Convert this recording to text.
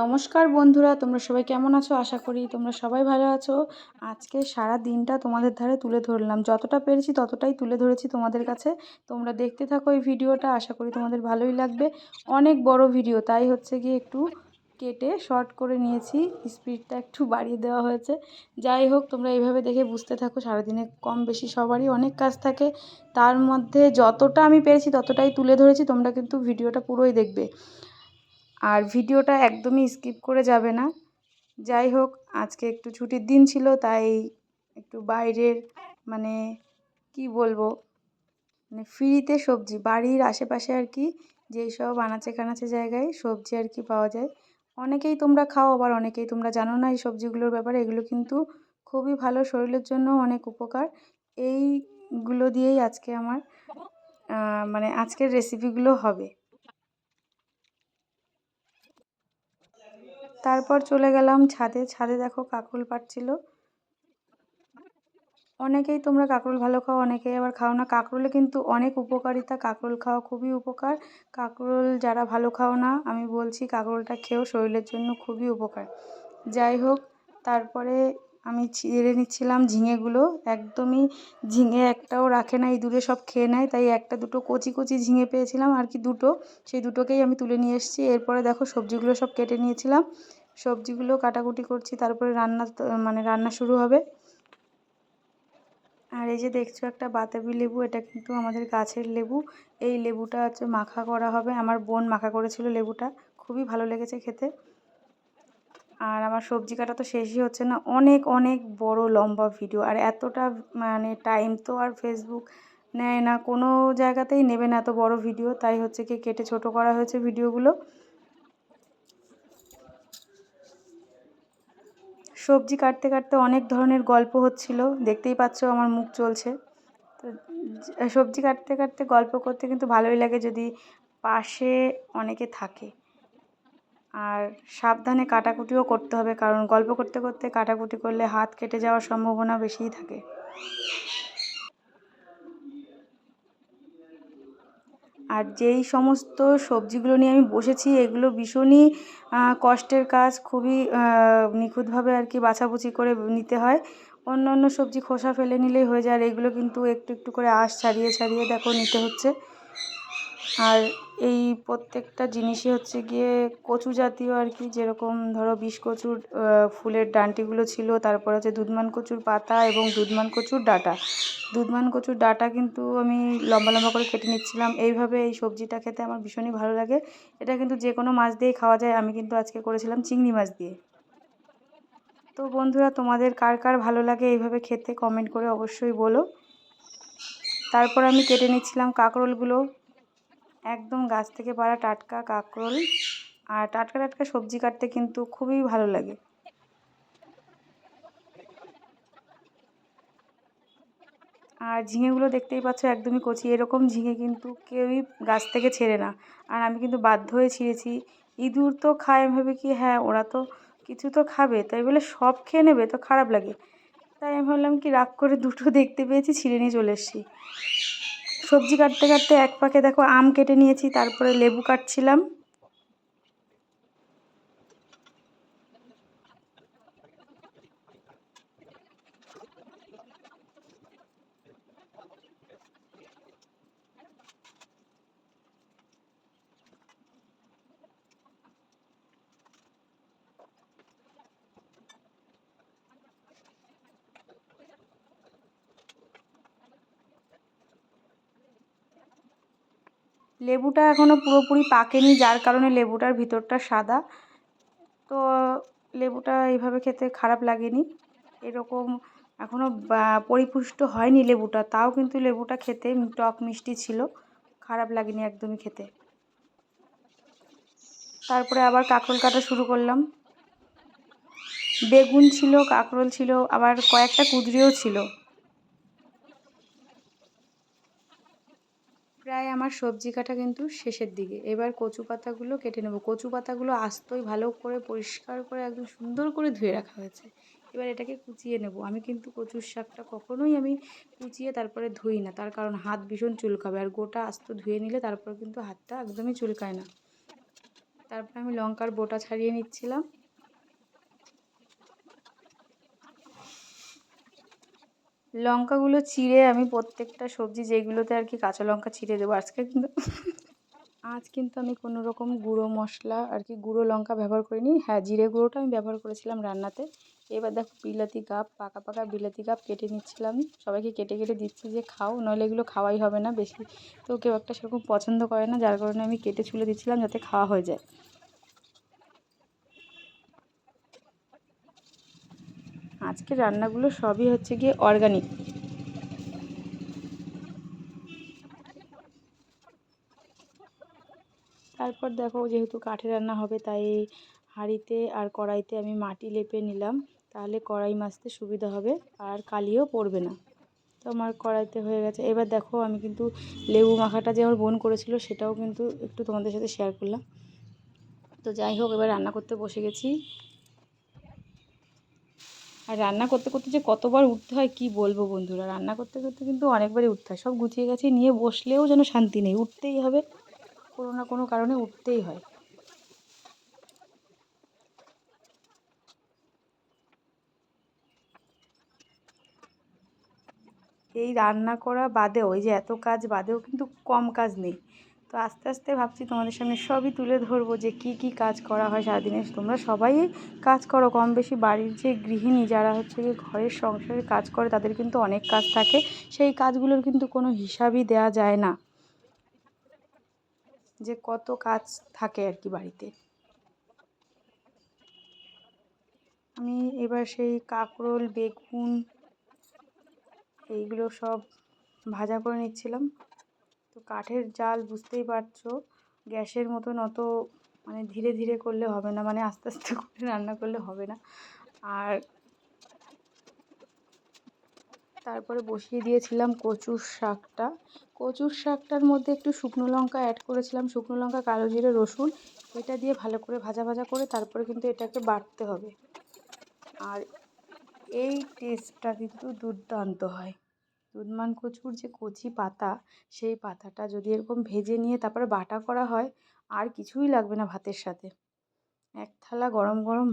নমস্কার বন্ধুরা, তোমরা সবাই কেমন আছো? আশা করি তোমরা সবাই ভালো আছো। আজকে সারা দিনটা তোমাদের ধারে তুলে ধরলাম। যতটা পেরেছি ততটাই তুলে ধরেছি তোমাদের কাছে। তোমরা দেখতে থাকো এই ভিডিওটা, আশা করি তোমাদের ভালোই লাগবে। অনেক বড় ভিডিও, তাই হচ্ছে গিয়ে একটু কেটে শর্ট করে নিয়েছি। স্পিডটা একটু বাড়িয়ে দেওয়া হয়েছে। যাই হোক, তোমরা এইভাবে দেখে বুঝতে থাকো, সারাদিনে কম বেশি সবারই অনেক কাজ থাকে। তার মধ্যে যতটা আমি পেরেছি ততটাই তুলে ধরেছি, তোমরা কিন্তু ভিডিওটা পুরোই দেখবে। আর ভিডিওটা একদমই স্কিপ করে যাবে না। যাই হোক, আজকে একটু ছুটির দিন ছিল, তাই একটু বাইরের মানে কি বলব মানে ফ্রিতে সবজি, বাড়ির আশেপাশে আর কি, যেই সব আনাচে কানাচে জায়গায় সবজি আর কি পাওয়া যায়। অনেকেই তোমরা খাও, আবার অনেকেই তোমরা জানো না এই সবজিগুলোর ব্যাপারে, এগুলো কিন্তু খুবই ভালো শরীরের জন্য অনেক উপকার। এইগুলো দিয়েই আজকে আমার মানে আজকের রেসিপিগুলো হবে। তারপর চলে গেলাম ছাদে। ছাদে দেখো কাকরোল পাড়ছিল। অনেকেই তোমরা কাঁকরোল ভালো খাও, অনেকেই আবার খাও না। কাঁকরোলে কিন্তু অনেক উপকারিতা। কাঁকরোল খাওয়া খুবই উপকার। কাঁকরোল যারা ভালো খাও না, আমি বলছি কাঁকরোলটা খেয়েও শরীরের জন্য খুবই উপকার। যাই হোক, তারপরে আমি ছিঁড়ে নিচ্ছিলাম ঝিঙেগুলো। একদমই ঝিঙে একটাও রাখে না ইঁদুরে সব খেয়ে নেয়, তাই একটা দুটো কচি কচি ঝিঙে পেয়েছিলাম, আর কি দুটো। সেই দুটোকেই আমি তুলে নিয়ে এসেছি। এরপরে দেখো সবজিগুলো সব কেটে নিয়েছিলাম। সবজিগুলো কাটাকুটি করছি, তারপরে রান্না মানে রান্না শুরু হবে। আর এই যে দেখছ একটা বাতাবি লেবু, এটা কিন্তু আমাদের গাছের লেবু। এই লেবুটা হচ্ছে মাখা করা হবে। আমার বোন মাখা করেছিল লেবুটা। খুবই ভালো লেগেছে খেতে। আর আমার সবজি কাটা তো শেষই হচ্ছে না। অনেক অনেক বড় লম্বা ভিডিও আর এতটা মানে টাইম তো আর ফেসবুক নেয় না। কোনো জায়গাতেই নেবে না এত বড় ভিডিও তাই হচ্ছে কি কেটে ছোট করা হয়েছে ভিডিওগুলো সবজি কাটতে কাটতে অনেক ধরনের গল্প হচ্ছিল। দেখতেই পাচ্ছ আমার মুখ চলছে। তো সবজি কাটতে কাটতে গল্প করতে কিন্তু ভালোই লাগে যদি পাশে অনেকে থাকে। আর সাবধানে কাটাকুটিও করতে হবে, কারণ গল্প করতে করতে কাটাকুটি করলে হাত কেটে যাওয়ার সম্ভাবনা বেশিই থাকে। আর যেই সমস্ত সবজিগুলো নিয়ে আমি বসেছি, এগুলো ভীষণই কষ্টের কাজ, খুবই নিখুঁতভাবে আর কি বাছাবুচি করে নিতে হয়। অন্য অন্য সবজি খোসা ফেলে নিলেই হয়ে যায়, আর এগুলো কিন্তু একটু একটু করে আঁশ ছাড়িয়ে ছাড়িয়ে দেখো নিতে হচ্ছে। আর এই প্রত্যেকটা জিনিসই হচ্ছে গিয়ে কচু জাতীয় আর কি, যেরকম ধরো বিষ কচুর ফুলের ডাঁটিগুলো ছিল, তারপর হচ্ছে দুধমান কচুর পাতা এবং দুধমান কচুর ডাঁটা। দুধমান কচুর ডাঁটা কিন্তু আমি লম্বা লম্বা করে কেটে নিচ্ছিলাম। এইভাবে এই সবজিটা খেতে আমার ভীষণই ভালো লাগে। এটা কিন্তু যে কোনো মাছ দিয়েই খাওয়া যায়। আমি কিন্তু আজকে করেছিলাম চিংড়ি মাছ দিয়ে। তো বন্ধুরা, তোমাদের কার কার ভালো লাগে এইভাবে খেতে কমেন্ট করে অবশ্যই বলো। তারপর আমি কেটে নিচ্ছিলাম কাঁকরোলগুলো। একদম গাছ থেকে পাড়া টাটকা কাঁকরোল আর টাটকা টাটকা সবজি কাটতে কিন্তু খুবই ভালো লাগে। আর ঝিঙেগুলো দেখতেই পাচ্ছ একদমই কচি, এরকম ঝিঙে কিন্তু কেউই গাছ থেকে ছেড়ে না। আর আমি কিন্তু বাধ্য হয়ে ছিঁড়েছি। ইঁদুর তো খায়, আমি ভাবি কি হ্যাঁ ওরা তো কিছু তো খাবে, তাই বলে সব খেয়ে নেবে, তো খারাপ লাগে। তাই আমি ভাবলাম কি রাগ করে দুটো দেখতে পেয়েছি, ছিঁড়ে নিয়ে চলে এসেছি। সবজি কাটতে কাটতে এক পাকে দেখো আম কেটে নিয়েছি তারপরে লেবু কাটছিলাম। লেবুটা এখনও পুরোপুরি পাকেনি, যার কারণে লেবুটার ভিতরটা সাদা। তো লেবুটা এইভাবে খেতে খারাপ লাগেনি। এরকম এখনও পরিপুষ্ট হয়নি লেবুটা, তাও কিন্তু লেবুটা খেতে টক মিষ্টি ছিল, খারাপ লাগেনি একদমই খেতে। তারপরে আবার কাঁকরোল কাটা শুরু করলাম। বেগুন ছিল, কাঁকরোল ছিল, আবার কয়েকটা কুদরিও ছিল। আমার সবজি কাটা কিন্তু শেষের দিকে। এবার কচু পাতাগুলো কেটে নেব। কচু পাতাগুলো আস্তই ভালো করে পরিষ্কার করে একদম সুন্দর করে ধুয়ে রাখা হয়েছে। এবার এটাকে কুচিয়ে নেব। আমি কিন্তু কচুর শাকটা কখনোই আমি কুচিয়ে তারপরে ধুই না। তার কারণ হাত ভীষণ চুলকাবে। আর গোটা আস্ত ধুয়ে নিলে তারপর কিন্তু হাতটা একদমই চুলকায় না। তারপর আমি লঙ্কার বোটা ছাড়িয়ে নিচ্ছিলাম। লঙ্কাগুলো চিড়ে আমি প্রত্যেকটা সবজি যেগুলোতে আর কি কাঁচা লঙ্কা ছিঁড়ে দেবো। আজকে কিন্তু আজ কিন্তু আমি কোনো রকম গুঁড়ো মশলা আর কি গুঁড়ো লঙ্কা ব্যবহার করিনি। হ্যাঁ জিরে গুঁড়োটা আমি ব্যবহার করেছিলাম রান্নাতে। এবার দেখো বিলাতি গাপ পাকা পাকা বিলাতি গাপ কেটে নিচ্ছিলাম। সবাইকে কেটে কেটে দিচ্ছি যে খাও, নইলে এগুলো খাওয়াই হবে না। বেশি তো কেউ একটা সেরকম পছন্দ করে না, যার কারণে আমি কেটে ছুলে দিচ্ছিলাম যাতে খাওয়া হয়ে যায়। আজকে রান্নাগুলো সবই হচ্ছে গিয়ে অর্গানিক তারপর দেখো যেহেতু কাঠে রান্না হবে, তাই হাঁড়িতে আর কড়াইতে আমি মাটি লেপে নিলাম। তাহলে কড়াই মাজতে সুবিধা হবে, আর কালিও পড়বে না। তো আমার কড়াইতে হয়ে গেছে। এবার দেখো আমি কিন্তু লেবু মাখাটা যে আমার বোন করেছিল, সেটাও কিন্তু একটু তোমাদের সাথে শেয়ার করলাম। তো যাই হোক, এবার রান্না করতে বসে গেছি। আর রান্না করতে করতে যে কতবার উঠতে হয় কি বলব বন্ধুরা? রান্না করতে করতে কিন্তু অনেকবারই উঠতে হয়। সব গুছিয়ে গেছে নিয়ে বসলেও যেন শান্তি নেই। উঠতেই হবে। কোনো না কোনো কারণে উঠতেই হয়। এই রান্না করা বাদেও, এই যে এত কাজ বাদেও কিন্তু কম কাজ নেই। তো আস্তে আস্তে ভাবছি তোমাদের সামনে সবই তুলে ধরবো যে কি কি কাজ করা হয় সারাদিনে। তোমরা সবাই কাজ করো। কম বেশি বাড়ির যে গৃহিণী যারা হচ্ছে গিয়ে ঘরের সংসারের কাজ করে, তাদের কিন্তু অনেক কাজ থাকে। সেই কাজগুলোর কিন্তু কোনো হিসাবই দেওয়া যায় না। যে কত কাজ থাকে আর কি বাড়িতে। আমি এবার সেই কাঁকরোল, বেগুন, এইগুলো সব ভাজা করে নিচ্ছিলাম। কাঠের জাল বুঝতেই পারছ, গ্যাসের মতন অত মানে ধীরে ধীরে করলে হবে না মানে আস্তে আস্তে করে রান্না করলে হবে না। আর তারপরে বসিয়ে দিয়েছিলাম কচুর শাকটা। কচুর শাকটার মধ্যে একটু শুকনো লঙ্কা অ্যাড করেছিলাম, শুকনো লঙ্কা, কালো জিরে, রসুন, এটা দিয়ে ভালো করে ভাজা ভাজা করে তারপরে কিন্তু এটাকে বাটতে হবে। আর এই টেস্টটা কিন্তু দুর্দান্ত হয়। দুধমান কচুর যে কচি পাতা, সেই পাতাটা যদি এরকম ভেজে নিয়ে তারপরে বাটা করা হয়, আর কিছুই লাগবে না ভাতের সাথে। এক থালা গরম গরম